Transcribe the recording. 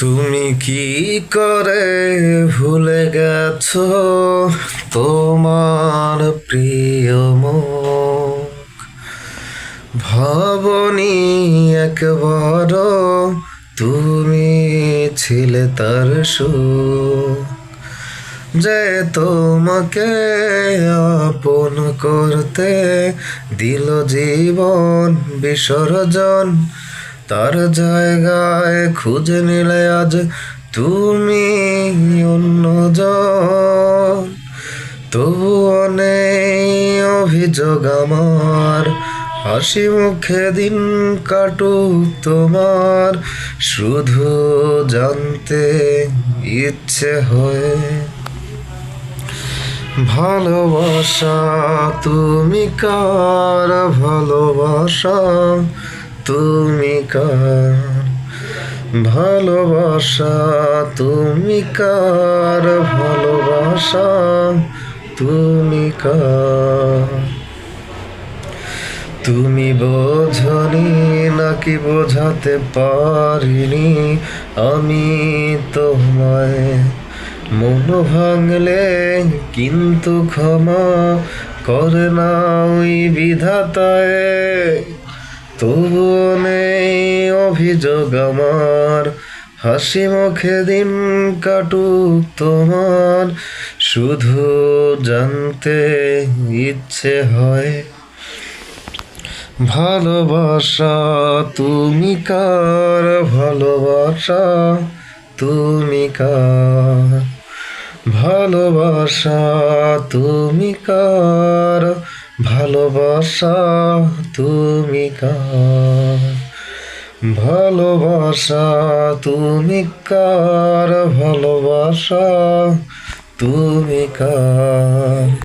তুমি কি করে ভুলে গেছ তোমার প্রিয় মুখ? ভাবনি একবার তুমি ছিলে তার সুখ। যে তোমাকে আপন করতে দিল জীবন বিসর্জন তার জায়গায় খুঁজে নিলে আজ তুমি অন্যজন তবুও নেই অভিযোগ আমার, হাসি মুখে দিন কাটুক তোমার। শুধু জানতে ইচ্ছে হয়ে ভালোবাসা, তুমি কার ভালোবাসা? তুমি কার? ভালোবাসা তুমি কার? ভালোবাসা তুমি তুমি বোঝনি নাকি বোঝাতে পারিনি? আমি তোমায় মন ভাঙলে কিন্তু ক্ষমা করে না ওই বিধাতায়। তবুও নেই অভিযোগ আমার। হাসি মুখে দিন কাটুক তোমার। শুধু জানতে ইচ্ছে হয়। ভালোবাসা, তুমি কার ভালোবাসা? তুমি কার ভালোবাসা? তুমি কার ভালোবাসা তুমি কার? ভালোবাসা তুমি কার? ভালোবাসা তুমি কার?